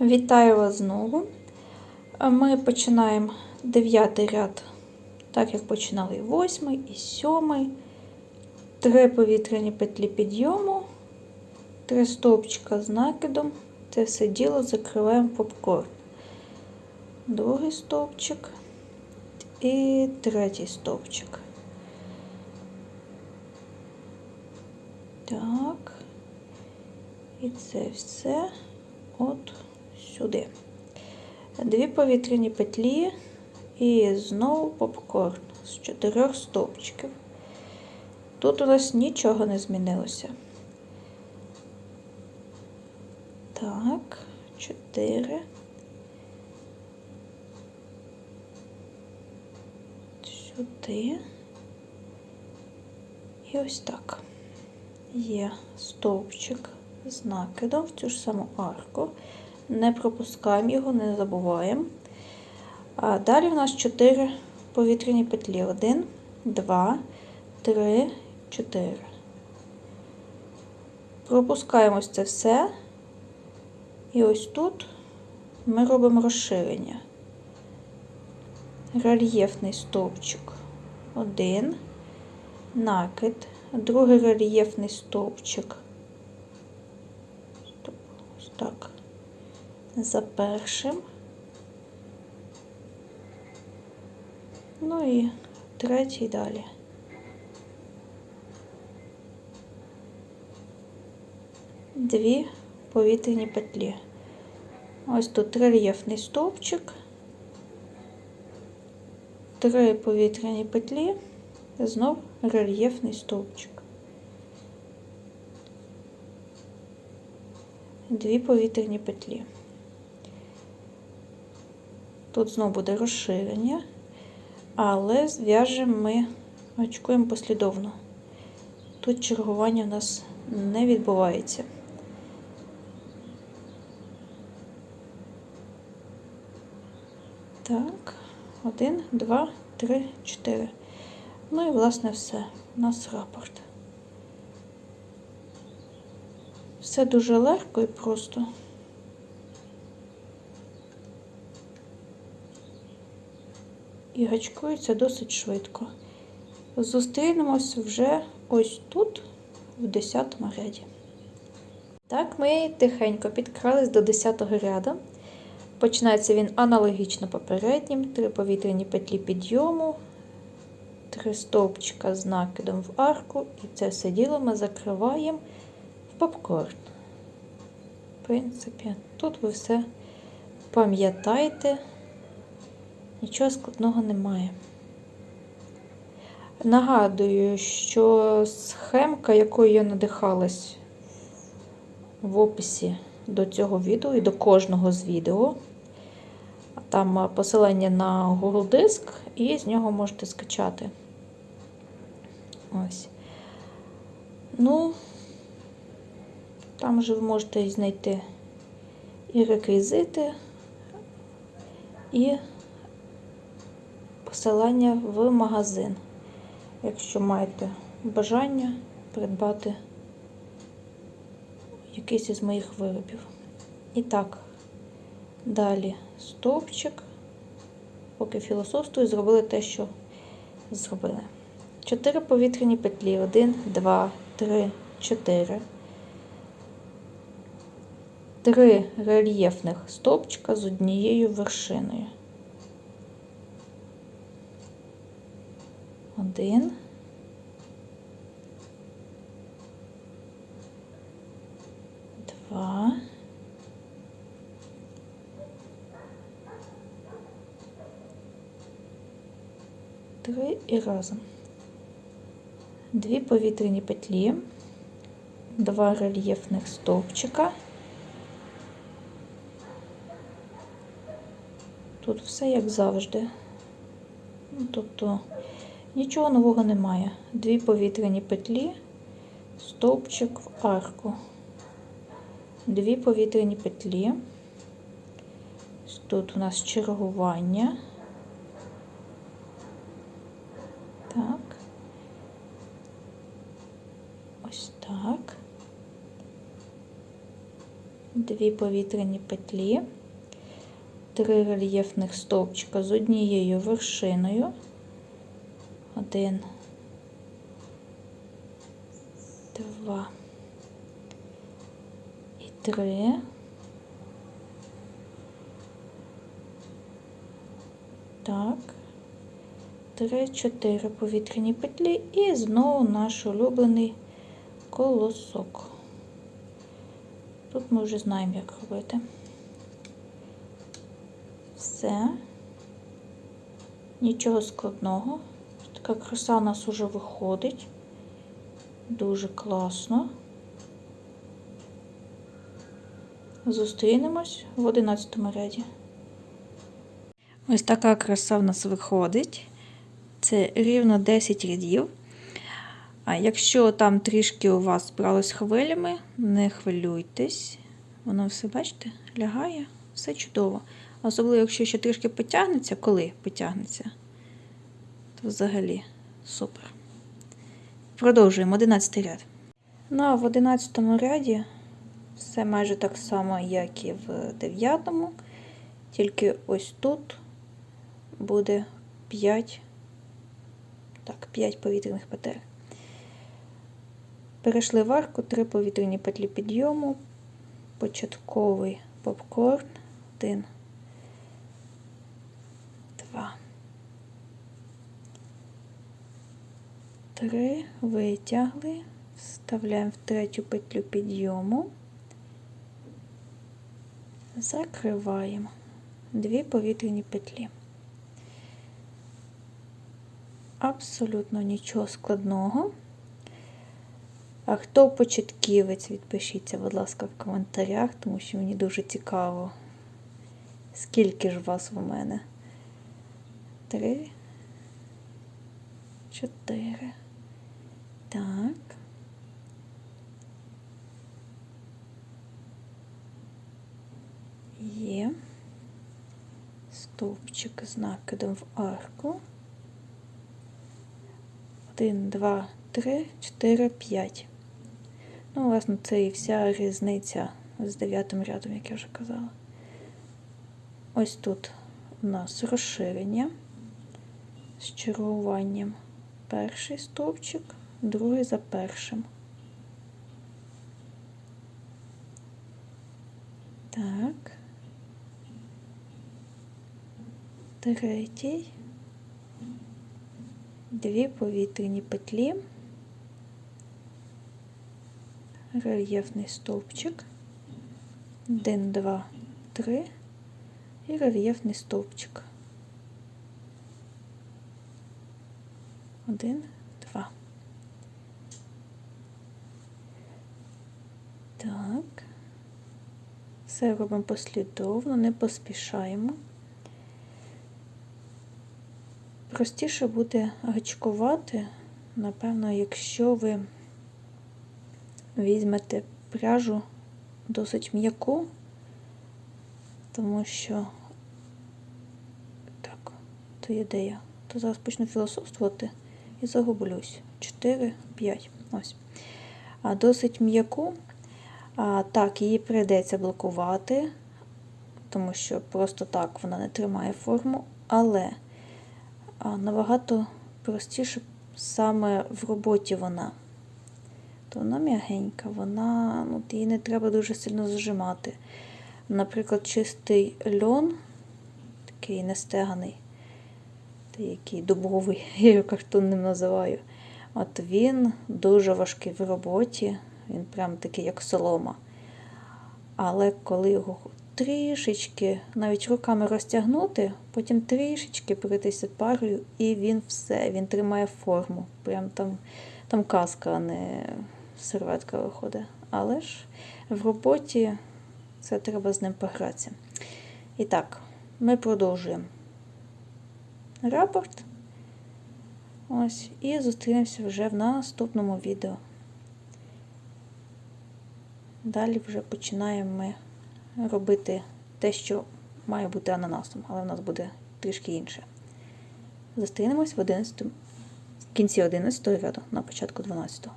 Вітаю вас знову. Ми починаємо дев'ятий ряд, так як починали і восьмий, і сьомий. Три повітряні петлі підйому, три стовпчика з накидом. Це все діло закриваємо попкорн. Другий стовпчик і третій стовпчик. Так. І це все от сюди. Дві повітряні петлі і знову попкорн з чотирьох стовпчиків. Тут у нас нічого не змінилося. Так, чотири. Сюди. І ось так. Є стовпчик з накидом в цю ж саму арку. Не пропускаємо його, не забуваємо. А далі в нас 4 повітряні петлі. 1, 2, 3, 4. Пропускаємо ось це все. І ось тут ми робимо розширення. Рельєфний стовпчик. Один, накид, другий рельєфний стовпчик. Ось так. За першим. Ну і третій далі. Дві повітряні петлі. Ось тут рельєфний стовпчик, три повітряні петлі, знов рельєфний стовпчик. Дві повітряні петлі. Тут знову буде розширення, але зв'яжемо ми очкуємо послідовно. Тут чергування в нас не відбувається. Так, один, два, три, чотири. Ну і, власне, все. У нас рапорт. Все дуже легко і просто. І гачкується досить швидко. Зустрінемось вже ось тут, в 10 ряді. Так, ми тихенько підкрались до 10 ряду. Починається він аналогічно попереднім. Три повітряні петлі підйому, три стовпчика з накидом в арку, і це все діло ми закриваємо в попкорн. В принципі, тут ви все пам'ятаєте, нічого складного немає. Нагадую, що схемка, якою я надихалась в описі до цього відео і до кожного з відео. Там посилання на Google диск, і з нього можете скачати. Ось. Ну, там же ви можете знайти і реквізити, і посилання в магазин, якщо маєте бажання придбати якийсь із моїх виробів. І так, далі стовпчик, поки філософствую, зробили те, що зробили. Чотири повітряні петлі. Один, два, три, чотири. Три рельєфних стовпчика з однією вершиною. Один. Два. Три і разом. Дві повітряні петлі, два рельєфних стовпчика. Тут все як завжди. Ну, Тобто нічого нового немає. Дві повітряні петлі, стовпчик в арку. Дві повітряні петлі. Тут у нас чергування. Так. Ось так. дві повітряні петлі, три рельєфних стовпчика з однією вершиною. Один, два і три. Так. Три, чотири повітряні петлі і знову наш улюблений колосок. Тут ми вже знаємо, як робити. Все. Нічого складного. Така краса у нас уже виходить. Дуже класно. Зустрінемось в 11 ряді. Ось така краса в нас виходить. Це рівно 10 рядів. А якщо там трішки у вас бралось хвилями, не хвилюйтесь. Воно все, бачите, лягає, все чудово. Особливо, якщо ще трішки потягнеться, коли потягнеться, то взагалі супер. Продовжуємо 11 ряд. Ну а в 11 ряді все майже так само, як і в 9, тільки ось тут буде 5, так, 5 повітряних петель. Перейшли в арку, 3 повітряні петлі підйому, початковий попкорн, 1, 2, 3, витягли, вставляємо в третю петлю підйому, закриваємо дві повітряні петлі. Абсолютно нічого складного. А хто початківець, відпишіться, будь ласка, в коментарях, тому що мені дуже цікаво, скільки ж вас у мене. Три, чотири. Так. Є. Стовпчик з накидом в арку. Один, два, три, чотири, п'ять. Ну, власне, це і вся різниця з дев'ятим рядом, як я вже казала. Ось тут у нас розширення з чергуванням. Перший стовпчик, другий за першим. Так. Третій. Дві повітряні петлі. рельєфний стовпчик, 1, 2, 3 і рельєфний стовпчик. 1, 2. Так. Все робимо послідовно, не поспішаємо. Простіше буде гачкувати, напевно, якщо ви візьмете пряжу досить м'яку, тому що так, то ідея. То зараз почну філософствувати і загублюсь. 4, 5. Ось. А досить м'яку. А, Так, її прийдеться блокувати, тому що просто так вона не тримає форму, але набагато простіше саме в роботі вона то вона м'ягенька, вона, ну, її не треба дуже сильно зажимати. Наприклад, чистий льон, такий нестеганий, який дубовий, я його картонним називаю. От він дуже важкий в роботі, він прям такий, як солома. Але коли його трішечки, навіть руками розтягнути, потім трішечки пройтися парою, і він все, він тримає форму. Прям там, там казка, а не серветка виходить. Але ж в роботі це треба з ним погратися. І так, ми продовжуємо рапорт. Ось, і зустрінемося вже в наступному відео. Далі вже починаємо ми робити те, що має бути ананасом, але в нас буде трішки інше. Зустрінемось в 11, в кінці 11 ряду, на початку 12.